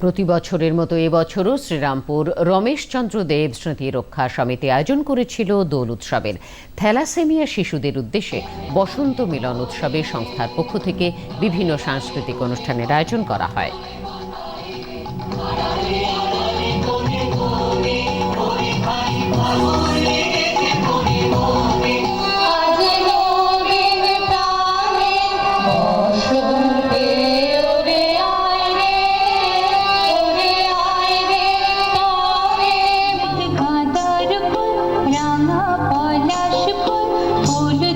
প্রতি বছরের মতো এবছরও শ্রীরামপুর রমেশচন্দ্র দেব স্মৃতি রক্ষা সমিতি আয়োজন করেছিল দোল উৎসবের। থ্যালাসেমিয়া শিশুদের উদ্দেশ্যে বসন্ত মিলন উৎসবে সংস্থার পক্ষ থেকে বিভিন্ন সাংস্কৃতিক অনুষ্ঠানের আয়োজন করা হয়। 不陪